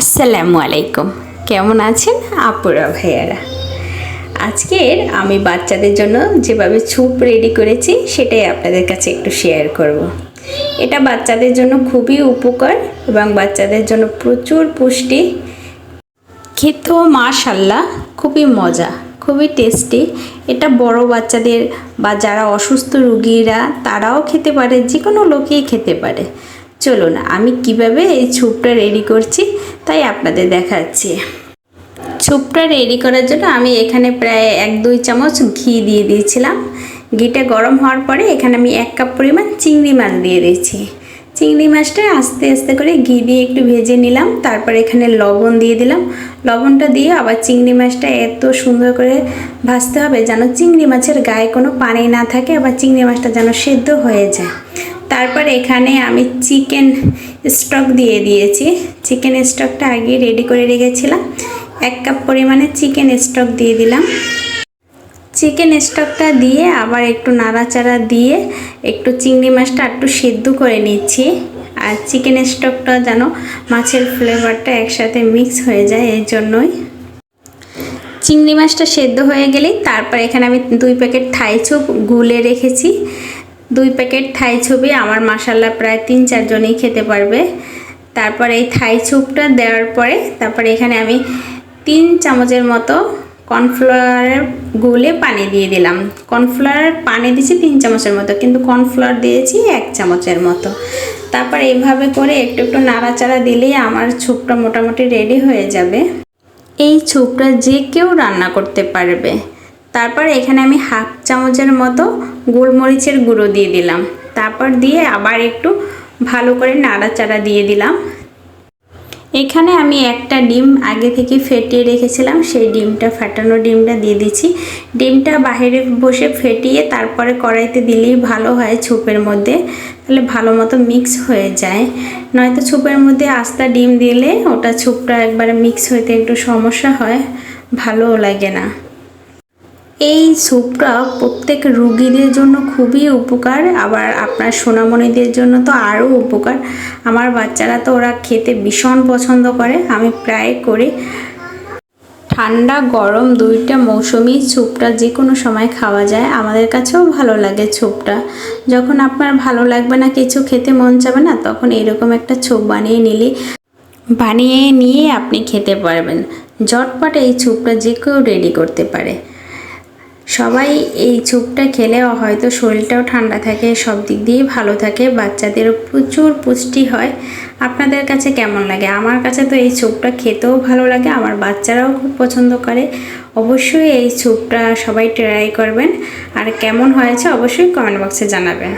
আসসালামু আলাইকুম। কেমন আছেন আপুরা ভাইয়ারা? আজকের আমি বাচ্চাদের জন্য যেভাবে ছুপ রেডি করেছি, সেটাই আপনাদের কাছে একটু শেয়ার করব। এটা বাচ্চাদের জন্য খুবই উপকার এবং বাচ্চাদের জন্য প্রচুর পুষ্টি। খেতেও মাশাল্লাহ খুবই মজা, খুবই টেস্টি এটা বড় বাচ্চাদের বা যারা অসুস্থ রুগীরা, তারাও খেতে পারে যে কোনো লোকেই খেতে পারে। চলুন, আমি কীভাবে এই ছুপটা রেডি করছি তাই আপনাদের দেখাচ্ছি। ছুপটা রেডি করার জন্য আমি এখানে প্রায় এক দুই চামচ ঘি দিয়ে দিয়েছিলাম। ঘিটা গরম হওয়ার পরে এখানে আমি এক কাপ পরিমাণ চিংড়ি মাছ দিয়ে দিয়েছি। চিংড়ি মাছটা আস্তে আস্তে করে ঘি দিয়ে একটু ভেজে নিলাম, তারপর এখানে লবণ দিয়ে দিলাম। লবণটা দিয়ে আবার চিংড়ি মাছটা এত সুন্দর করে ভাজতে হবে যেন চিংড়ি মাছের গায়ে কোনো পানি না থাকে, আবার চিংড়ি মাছটা যেন সেদ্ধ হয়ে যায়। তারপর এখানে আমি চিকেন স্টক দিয়ে দিয়েছি। চিকেন স্টকটা আগে রেডি করে রেখেছিলাম। এক কাপ পরিমাণে চিকেন স্টক দিয়ে দিলাম। চিকেন স্টকটা দিয়ে আবার একটু নাড়াচাড়া দিয়ে একটু চিংড়ি মাছটা একটু সেদ্ধ করে নিচ্ছি। আর চিকেন স্টকটা যেন মাছের ফ্লেভারটা একসাথে মিক্স হয়ে যায় এই জন্যই চিংড়ি মাছটা সেদ্ধ হয়ে গেলেই তারপর এখানে আমি দুই প্যাকেট থাই চুপ গুলে রেখেছি। দুই প্যাকেট থাই ছবি, আমার মাসাল্লা প্রায় তিন চারজনেই খেতে পারবে। তারপর এই থাই চুপটা দেওয়ার পরে, তারপরে এখানে আমি তিন চামচের মতো কর্নফ্লাওয়ারের গুলে পানি দিয়ে দিলাম। কর্নফ্লাওয়ার পানি দিয়েছি তিন চামচের মতো, কিন্তু কর্নফ্লাওয়ার দিয়েছি এক চামচের মতো। তারপর এইভাবে করে একটু একটু নাড়াচাড়া দিলেই আমার ছুপটা মোটামুটি রেডি হয়ে যাবে। এই ছুপটা যে কেউ রান্না করতে পারবে। তারপর এখানে আমি হাফ চামচের মতো গোলমরিচের গুঁড়ো দিয়ে দিলাম। তারপর দিয়ে আবার একটু ভালো করে নাড়াচাড়া দিয়ে দিলাম। এখানে আমি একটা ডিম আগে থেকে ফেটিয়ে রেখেছিলাম, সেই ডিমটা, ফাটানো ডিমটা দিয়ে দিচ্ছি। ডিমটা বাইরে বসে ফেটিয়ে তারপরে কড়াইতে দিলেই ভালো হয় ছুপের মধ্যে, তাহলে ভালো মতো মিক্স হয়ে যায়। নয়তো ছুপের মধ্যে আস্তা ডিম দিলে ওটা ছুপটা একবারে মিক্স হইতে একটু সমস্যা হয়, ভালোও লাগে না। এই স্যুপটা প্রত্যেক রুগীদের জন্য খুবই উপকার। আবার আপনার সোনামণিদের জন্য তো আরও উপকার। আমার বাচ্চারা তো ওরা খেতে ভীষণ পছন্দ করে। আমি প্রায় করি ঠান্ডা, গরম দুইটা মৌসুমি স্যুপটা যে কোনো সময় খাওয়া যায়। আমাদের কাছেও ভালো লাগে স্যুপটা। যখন আপনার ভালো লাগবে না, কিছু খেতে মন যাবে না, তখন এরকম একটা ছোপ বানিয়ে নিলে, বানিয়ে নিয়ে আপনি খেতে পারবেন। জটপট এই স্যুপটা যে কেউ রেডি করতে পারে। সবাই এই চুপটা খেলে হয়তো শরীরটাও ঠান্ডা থাকে, সব দিক দিয়েই ভালো থাকে, বাচ্চাদেরও প্রচুর পুষ্টি হয়। আপনাদের কাছে কেমন লাগে? আমার কাছে তো এই চুপটা খেতেও ভালো লাগে, আমার বাচ্চারাও খুব পছন্দ করে। অবশ্যই এই চুপটা সবাই ট্রাই করবেন। আর কেমন হয়েছে অবশ্যই কমেন্ট বক্সে জানাবেন।